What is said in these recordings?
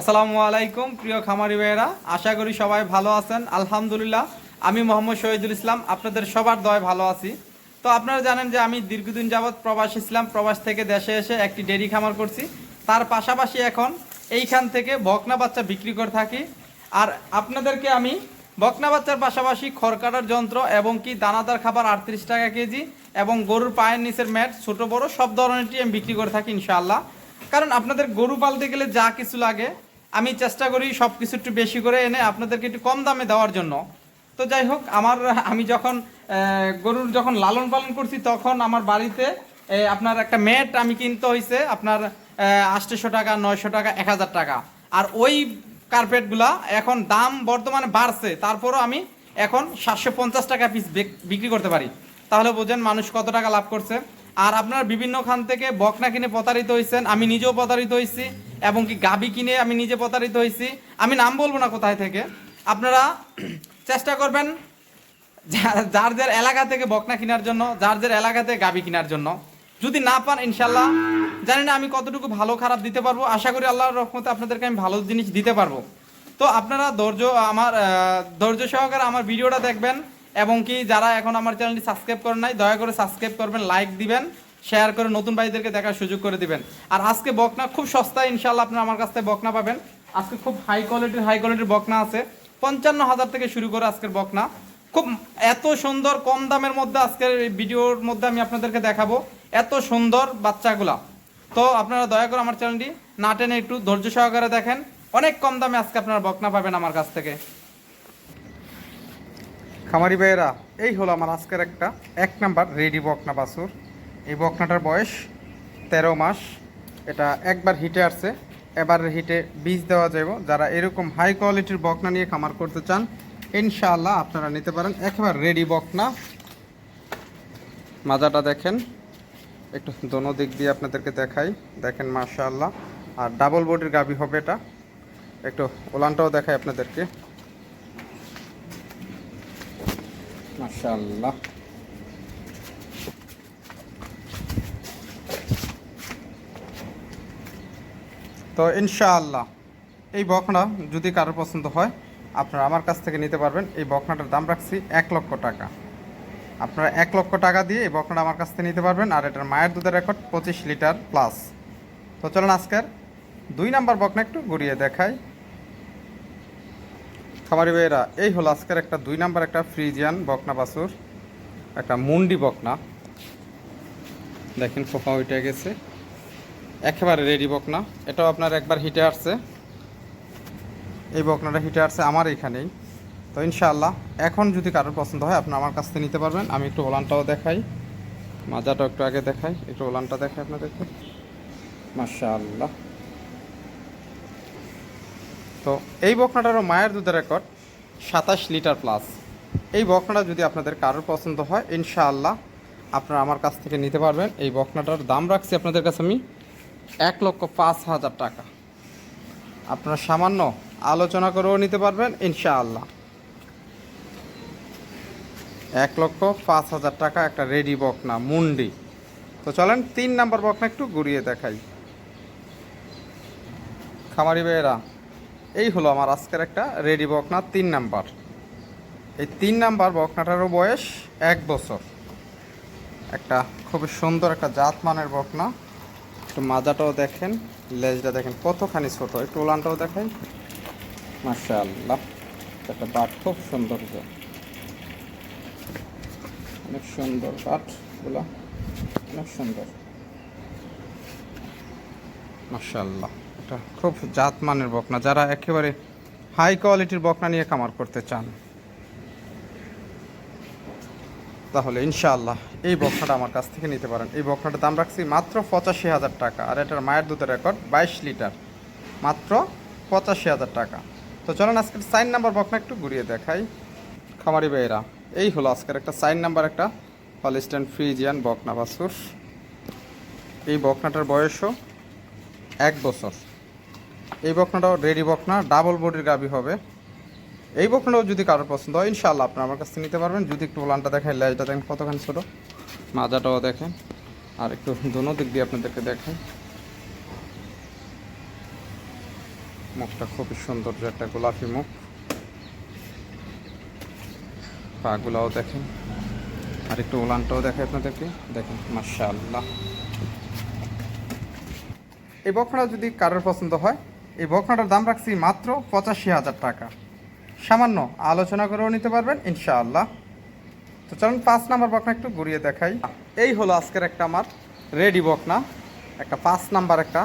আসসালামু আলাইকুম, প্রিয় খামারি ভাইয়েরা। আশা করি সবাই ভালো আছেন। আলহামদুলিল্লাহ, আমি মোহাম্মদ শহীদুল ইসলাম, আপনাদের সবার দয় ভালো আছি। তো আপনারা জানেন যে আমি দীর্ঘদিন যাবৎ প্রবাস ইসলাম প্রবাস থেকে দেশে এসে একটি ডেরি খামার করছি। তার পাশাপাশি এখন এইখান থেকে বকনা বাচ্চা বিক্রি করে থাকি। আর আপনাদেরকে আমি বকনা বাচ্চার পাশাপাশি খড় কাটার যন্ত্র এবং কি দানাদার খাবার আটত্রিশ টাকা কেজি এবং গরুর পায়ের নিচের ম্যাট, ছোট বড় সব ধরনেরটি আমি বিক্রি করে থাকি ইনশাআল্লাহ। কারণ আপনাদের গরু পালতে গেলে যা কিছু লাগে আমি চেষ্টা করি সব কিছু একটু বেশি করে এনে আপনাদেরকে একটু কম দামে দেওয়ার জন্য। তো যাই হোক, আমার, আমি যখন গরুর যখন লালন পালন করছি, তখন আমার বাড়িতে আপনার একটা ম্যাট আমি কিনতে হয়েছে আপনার আটশোশো টাকা, নয়শো টাকা, এক হাজার টাকা। আর ওই কার্পেটগুলা এখন দাম বর্তমানে বাড়ছে, তারপরও আমি এখন সাতশো পঞ্চাশ টাকা পিস বিক্রি করতে পারি। তাহলে বোঝেন মানুষ কত টাকা লাভ করছে। আর আপনার বিভিন্ন খান থেকে বকনা কিনে প্রতারিত হয়েছেন আমি নিজেও প্রতারিত হয়েছি এবং কি গাবি কিনে আমি নিজে প্রতারিত হয়েছি। আমি নাম বলব না কোথায় থেকে। আপনারা চেষ্টা করবেন যার যার এলাকা থেকে বকনা কেনার জন্য যার যার এলাকাতে গাবি কেনার জন্য। যদি না পান ইনশাল্লাহ জানি না আমি কতটুকু ভালো, খারাপ দিতে পারব। আশা করি আল্লাহর রহমতে আপনাদেরকে আমি ভালো জিনিস দিতে পারব। তো আপনারা ধৈর্য, আমার ধৈর্য সহকারে আমার ভিডিওটা দেখবেন এবং কি যারা এখন আমার চ্যানেলটি সাবস্ক্রাইব করেন নাই, দয়া করে সাবস্ক্রাইব করবেন, লাইক দিবেন। শেয়ার করে নতুন ভাইদেরকে দেখার সুযোগ করে দিবেন। আর আজকে বকনা খুব সস্তায় ইনশাল্লাহ আপনারা আমার কাছ থেকে বকনা পাবেন। আজকে খুব হাই কোয়ালিটির হাই কোয়ালিটির বকনা আছে। পঞ্চান্ন হাজার থেকে শুরু করে আজকের বকনা। খুব এত সুন্দর, কম দামের মধ্যে আজকের ভিডিওর মধ্যে আমি আপনাদেরকে দেখাবো। এত সুন্দর বাচ্চাগুলা। তো আপনারা দয়া করে আমার চ্যানেলটি না টেনে একটু ধৈর্য সহকারে দেখেন। অনেক কম দামে আজকে আপনারা বকনা পাবেন আমার কাছ থেকে। খামারি ভাইয়েরা, এই হলো আমার আজকের একটা এক নাম্বার রেডি বকনা বাছুর। এই বকনাটার বয়স তেরো মাস। এটা একবার হিটে আসছে এবার হিটে বীজ দেওয়া যাবে যারা এরকম হাই কোয়ালিটির বকনা নিয়ে খামার করতে চান, ইনশাআল্লাহ আপনারা নিতে পারেন। একেবারে রেডি বকনা। মাজাটা দেখেন, একটু দোনো দিক দিয়ে আপনাদেরকে দেখাই। দেখেন, মাশাআল্লাহ। আর ডাবল বডির গাবি হবে এটা। একটু ওলানটাও দেখাই আপনাদেরকে। মাশাআল্লাহ। তো ইনশাআল্লাহ, এই বকনা যদি কারোর পছন্দ হয়, আপনারা আমার কাছ থেকে নিতে পারবেন। এই বকনাটার দাম রাখছি এক লক্ষ টাকা। আপনারা এক লক্ষ টাকা দিয়ে এই বকনাটা আমার কাছ থেকে নিতে পারবেন, আর এটার মায়ের দুধের রেকর্ড পঁচিশ লিটার প্লাস তো চলুন আজকের দুই নাম্বার বকনা একটু ঘুরিয়ে দেখাই। খামারি ভাইয়েরা, এই হলো আজকের একটা দুই নাম্বার একটা ফ্রিজিয়ান বকনা বাছুর, একটা মুন্ডি বকনা দেখেন ফোফা উঠে গেছে। একেবারে রেডি বকনা। এটাও আপনার একবার হিটে আসছে। এই বকনাটা হিটে আসছে আমার এখানেই। তো ইনশাআল্লাহ, এখন যদি কারোর পছন্দ হয়, আপনি আমার কাছ থেকে নিতে পারবেন। আমি একটু ওলানটাও দেখাই। মাজাটাও একটু আগে দেখাই। একটু ওলানটা দেখাই আপনাদেরকে। মাশাআল্লাহ। তো এই বকনাটারও মায়ের দুধের রেকর্ড সাতাশ লিটার প্লাস এই বকনাটা যদি আপনাদের কারোর পছন্দ হয়, ইনশাআল্লাহ, আপনারা আমার কাছ থেকে নিতে পারবেন। এই বকনাটার দাম রাখছি আপনাদের কাছে আমি এক লক্ষ পাঁচ হাজার টাকা। আপনারা সামান্য আলোচনা করেও নিতে পারবেন, ইনশাআল্লাহ। এক লক্ষ পাঁচ হাজার টাকা একটা রেডি বকনা, মুন্ডি। তো চলেন তিন নাম্বার বকনা একটু ঘুরিয়ে দেখাই। খামারি ভাইয়েরা, এই হলো আমার আজকের একটা রেডি বকনা তিন নাম্বার। এই তিন নাম্বার বকনাটারও বয়স এক বছর। একটা খুবই সুন্দর একটা জাত মানের বকনা। একটু মাজাটাও দেখেন, লেজটা দেখেন কতখানি ছোট, একটু ওলানটাও দেখেন মাশাআল্লাহ, একটা বাট খুব সুন্দর অনেক সুন্দর বাটগুলো অনেক সুন্দর। মাশাআল্লাহ, এটা খুব জাত মানের বকনা। যারা একেবারে হাই কোয়ালিটির বকনা নিয়ে কামার করতে চান তাহলে ইনশাআল্লাহ এই বকনাটা আমার কাছ থেকে নিতে পারেন। এই বকনাটার দাম রাখছি মাত্র পঁচাশি হাজার টাকা। আর এটার মায়ের দুধের রেকর্ড বাইশ লিটার। মাত্র পঁচাশি হাজার টাকা। তো চলেন আজকের সাইন নাম্বার বকনা একটু ঘুরিয়ে দেখাই। খামারি ভাইয়েরা, এই হলো আজকের একটা সাইন নাম্বার একটা হলিস্টান ফ্রিজিয়ান বকনা বাসুর এই বকনাটার বয়সও এক বছর। এই বকনাটাও রেডি বকনা ডাবল বডির গাবি হবে। এই বকনাটাও যদি কারোর পছন্দ হয়, ইনশাআল্লাহ আপনি আমার কাছ নিতে পারবেন। যদি একটু ওলানটা দেখেন লেজটা দেখেন কতখানি ছোটো। মাজাটাও দেখেন। আর একটু দোনো দিক দিয়ে আপনাদেরকে দেখেন মুখটা খুবই সৌন্দর্য একটা গোলাপি মুখ। পাগুলাও দেখেন। আর একটু ওলানটাও দেখে আপনাদেরকে। দেখেন, মাশাআল্লাহ। এই বকনাটা যদি কারোর পছন্দ হয়, এই বকনাটার দাম রাখছি মাত্র পঁচাশি হাজার টাকা। সামান্য আলোচনা করেও নিতে পারবেন, ইনশাআল্লাহ। তো চলুন, পাঁচ নাম্বার বকনা একটু ঘুরিয়ে দেখাই। এই হলো আজকের একটা আমার রেডি বকনা, একটা পাঁচ নাম্বার একটা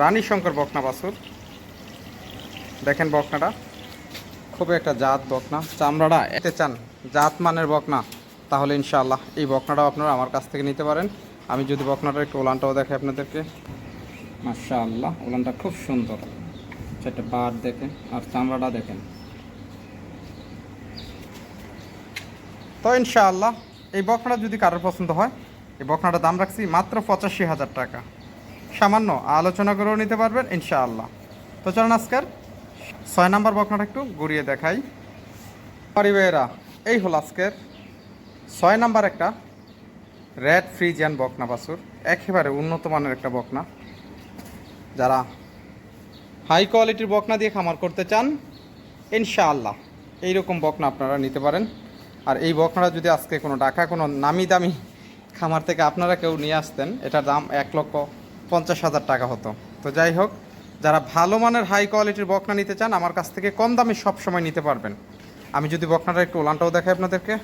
রানী শঙ্কর বকনা বাসুর দেখেন বকনাটা, খুবই একটা জাত বকনা। চামড়াটা এতে চান জাত মানের বকনা, তাহলে ইনশাআল্লাহ এই বকনাটাও আপনারা আমার কাছ থেকে নিতে পারেন। আমি যদি বকনাটা একটু ওলানটাও দেখাই আপনাদেরকে। মাশাআল্লাহ, ওলানটা খুব সুন্দর। সেটা বার দেখেন, আর চামড়াটা দেখেন। তো ইনশাআল্লাহ, এই বকনাটা যদি কারোর পছন্দ হয়, এই বকনাটার দাম রাখছি মাত্র পঁচাশি হাজার টাকা। সামান্য আলোচনা করেও নিতে পারবেন ইনশাআল্লাহ। তো চলুন আজকের ছয় নাম্বার বকনাটা একটু ঘুরিয়ে দেখাই। পরিবেরা এই হলো আজকের ছয় নাম্বার একটা রেড ফ্রিজিয়ান বকনা বাসুর একেবারে উন্নত মানের একটা বকনা। যারা হাই কোয়ালিটির বকনা দিয়ে খামার করতে চান, ইনশাআল্লাহ, এইরকম বকনা আপনারা নিতে পারেন। আর এই বকনাটা যদি আজকে কোনো টাকা কোনো নামি দামি খামার থেকে আপনারা কেউ নিয়ে আসতেন, এটার দাম এক লক্ষ পঞ্চাশ হাজার টাকা হতো। তো যাই হোক, যারা ভালো মানের হাই কোয়ালিটির বকনা নিতে চান, আমার কাছ থেকে কম দামে সব সময় নিতে পারবেন। আমি যদি বকনাটা একটু উলানটাও দেখাই আপনাদেরকে।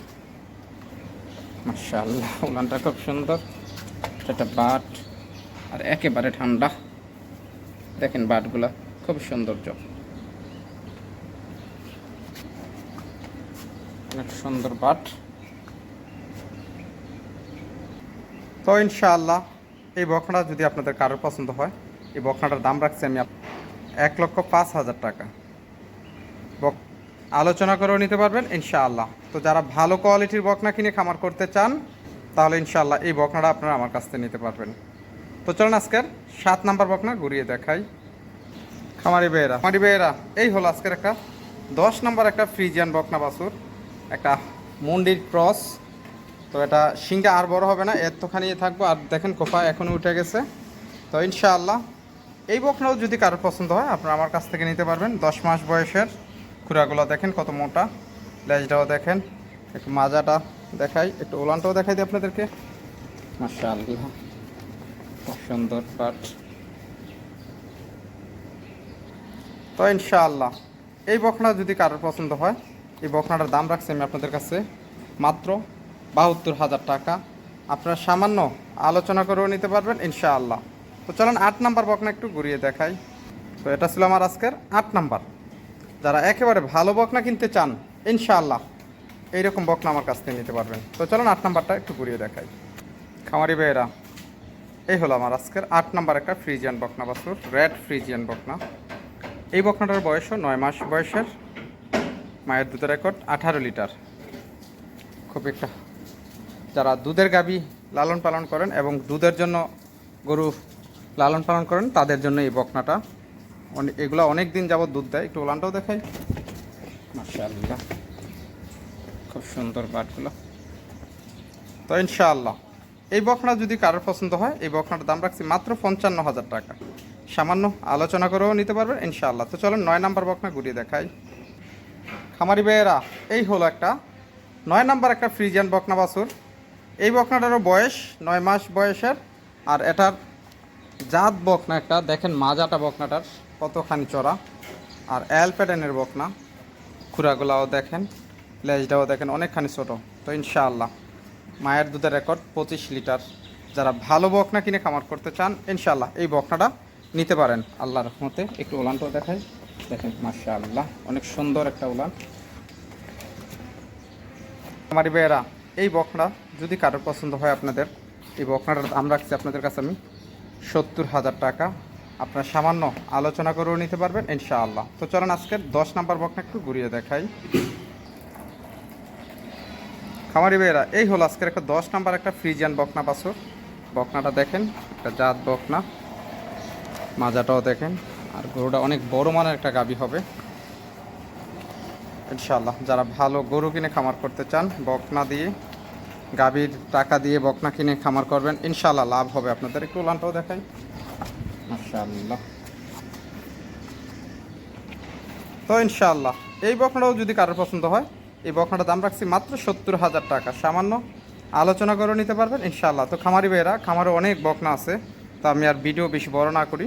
মাশাআল্লাহ, উলানটা খুব সুন্দর। এটা বাট, আর একেবারে ঠান্ডা। দেখেন বাটগুলা, খুব সৌন্দর্য। সুন্দর বাট তো ইনশাআল্লাহ, এই বখনা যদি আপনাদের কারোর পছন্দ হয়, এই বখনাটার দাম রাখছি আমি এক লক্ষ পাঁচ হাজার টাকা। আলোচনা করেও নিতে পারবেন, ইনশাআল্লাহ। তো যারা ভালো কোয়ালিটির বকনা কিনে খামার করতে চান, তাহলে ইনশাআল্লাহ এই বকনাটা আপনারা আমার কাছ থেকে নিতে পারবেন। তো চলুন আজকের সাত নাম্বার বকনা ঘুরিয়ে দেখাই। খামারি বেয়েরা খামারি বেয়েরা এই হলো আজকের একটা দশ নম্বর একটা ফ্রিজিয়ান বকনা বাছুর। একটা মন্ডির ক্রস। তো এটা শিংটা আর বড় হবে না এতখানি থাকব। আর দেখেন কোপা এখনও উঠে গেছে। তো ইনশাআল্লাহ এই বকনাও যদি কারোর পছন্দ হয় আপনারা আমার কাছ থেকে নিতে পারবেন। দশ মাস বয়সের খুরাগুলো দেখেন কত মোটা। লেজটাও দেখেন একটু মাজাটা দেখাই একটু ওলানটাও দেখাই দিই আপনাদেরকে। মাশাআল্লাহ খুব সুন্দর পাট। তো ইনশাআল্লাহ এই বকনা যদি কারোর পছন্দ হয় এই বকনাটার দাম রাখছি আমি আপনাদের কাছে। মাত্র বাহাত্তর হাজার টাকা। আপনারা সামান্য আলোচনা করেও নিতে পারবেন, ইনশাআল্লাহ। তো চলেন আট নাম্বার বকনা একটু ঘুরিয়ে দেখাই। তো এটা ছিল আমার আজকের আট নাম্বার। যারা একেবারে ভালো বকনা কিনতে চান, ইনশাআল্লাহ এইরকম বকনা আমার কাছ থেকে নিতে পারবেন। তো চলুন আট নাম্বারটা একটু ঘুরিয়ে দেখাই। খামারি বেয়েরা এই হলো আমার আজকের আট নাম্বার একটা ফ্রিজিয়ান বকনা বাছুর। রেড ফ্রিজিয়ান বকনা এই বকনাটার বয়সও নয় মাস বয়সের। মায়ের দুধের রেকর্ড, আঠারো লিটার। খুব একটা যারা দুধের গাবি লালন পালন করেন এবং দুধের জন্য গরু লালন পালন করেন, তাদের জন্য এই বকনাটা। এগুলো অনেক দিন যাবত দুধ দেয়। একটু ওলানটাও দেখাই। মাশাআল্লাহ। খুব সুন্দর বাটগুলো তো ইনশাআল্লাহ। এই বকনা যদি কারোর পছন্দ হয়, এই বকনাটার দাম রাখছি মাত্র পঞ্চান্ন হাজার টাকা। সামান্য আলোচনা করেও নিতে পারবেন ইনশাআল্লাহ। তো চলুন নয় নাম্বার বকনা ঘুরিয়ে দেখাই। খামারি বেয়েরা এই হলো একটা। নয় নাম্বার একটা ফ্রিজিয়ান বকনা বাছুর। এই বকনাটারও বয়স নয় মাস বয়সের, আর এটার জাত বকনা একটা। দেখেন মাজাটা বকনাটার, কতখানি চড়া। আর অ্যাল প্যাটার্নের বকনা, খুরাগুলাও দেখেন, লেজটাও দেখেন, অনেকখানি ছোট। তো ইনশাআল্লাহ, মায়ের দুধের রেকর্ড পঁচিশ লিটার। যারা ভালো বকনা কিনে খামার করতে চান, ইনশাআল্লাহ এই বকনাটা নিতে পারেন। আল্লাহর রহমতে একটু উলানটাও দেখাই। দেখেন, মাশাআল্লাহ, অনেক সুন্দর একটা উলান। আমার বেয়েরা এই বকনা যদি কারোর পছন্দ হয় আপনাদের, এই বকনাটার দাম রাখছি আপনাদের কাছে আমি সত্তর হাজার টাকা। আপনার সামান্য আলোচনা করেও নিতে পারবেন, ইনশাআল্লাহ। তো চলেন আজকের দশ নাম্বার বকনা একটু ঘুরিয়ে দেখাই। খামারি ভাইয়েরা, এই হলো আজকের একটা দশ নাম্বার একটা ফ্রিজিয়ান বকনা বাছুর। বকনাটা দেখেন, একটা জাত বকনা। মাজাটাও দেখেন। আর গরুটা অনেক বড় মানের একটা গাবি হবে। ইনশাল্লাহ যারা ভালো গরু কিনে খামার করতে চান, বকনা দিয়ে, গাভীর টাকা দিয়ে বকনা কিনে খামার করবেন ইনশাল্লাহ লাভ হবে আপনাদের। একটু উলানটাও দেখাই। মাশাআল্লাহ। তো ইনশাল্লাহ এই বকনাটাও যদি কারোর পছন্দ হয়, এই বকনাটার দাম রাখছি মাত্র সত্তর হাজার টাকা। সামান্য আলোচনা করে নিতে পারবেন ইনশাল্লাহ তো খামারি ভাইয়েরা, খামারে অনেক বকনা আছে, তো আমি আর ভিডিও বেশি বড় না করি।